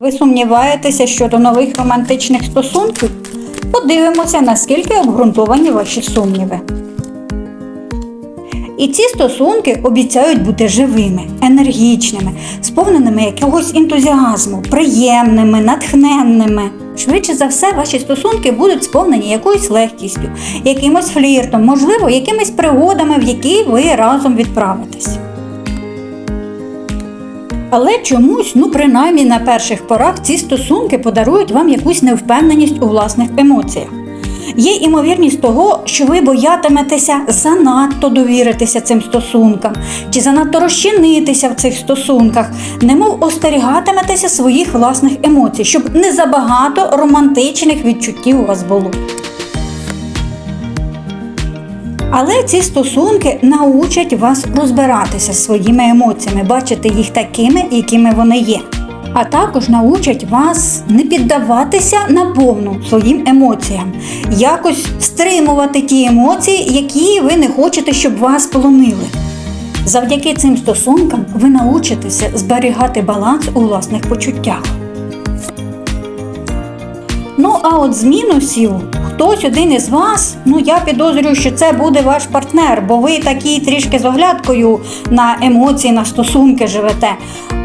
Ви сумніваєтеся щодо нових романтичних стосунків? Подивимося, наскільки обґрунтовані ваші сумніви. І ці стосунки обіцяють бути живими, енергічними, сповненими якогось ентузіазму, приємними, натхненними. Швидше за все, ваші стосунки будуть сповнені якоюсь легкістю, якимось фліртом, можливо, якимись пригодами, в які ви разом відправитесь. Але чомусь, ну принаймні на перших порах, ці стосунки подарують вам якусь невпевненість у власних емоціях. Є імовірність того, що ви боятиметеся занадто довіритися цим стосункам, чи занадто розчинитися в цих стосунках, немов остерігатиметеся своїх власних емоцій, щоб не забагато романтичних відчуттів у вас було. Але ці стосунки научать вас розбиратися зі своїми емоціями, бачити їх такими, якими вони є. А також научать вас не піддаватися наповну своїм емоціям, якось стримувати ті емоції, які ви не хочете, щоб вас полонили. Завдяки цим стосункам ви научитеся зберігати баланс у власних почуттях. Ну, а от з мінусів, хтось один із вас, ну я підозрюю, що це буде ваш партнер, бо ви такі трішки з оглядкою на емоції, на стосунки живете.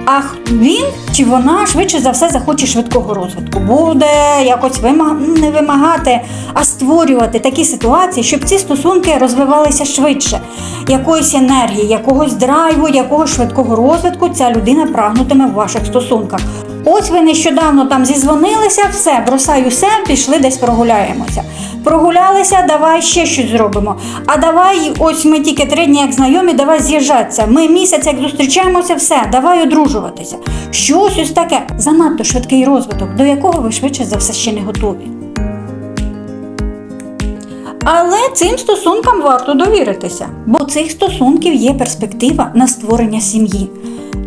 А він чи вона швидше за все захоче швидкого розвитку. Буде якось вима... не вимагати, а створювати такі ситуації, щоб ці стосунки розвивалися швидше. Якоїсь енергії, якогось драйву, якогось швидкого розвитку ця людина прагнутиме в ваших стосунках. Ось ви нещодавно там зізвонилися, все, бросай усе, пішли десь прогуляємося. Прогулялися, давай ще щось зробимо. А давай, ось ми тільки три дні як знайомі, давай з'їжджатися. Ми місяць як зустрічаємося, все, давай одружуватися. Щось ось таке, занадто швидкий розвиток, до якого ви швидше за все ще не готові. Але цим стосункам варто довіритися, бо цих стосунків є перспектива на створення сім'ї.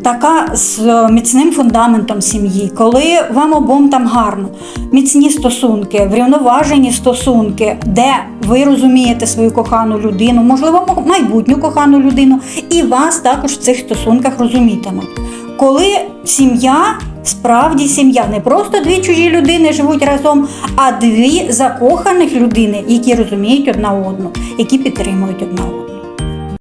Така з е, міцним фундаментом сім'ї, коли вам обом там гарно, міцні стосунки, врівноважені стосунки, де ви розумієте свою кохану людину, можливо, майбутню кохану людину, і вас також в цих стосунках розумітимуть. Коли сім'я справді сім'я, не просто дві чужі людини живуть разом, а дві закоханих людини, які розуміють одна одну, які підтримують одна одну.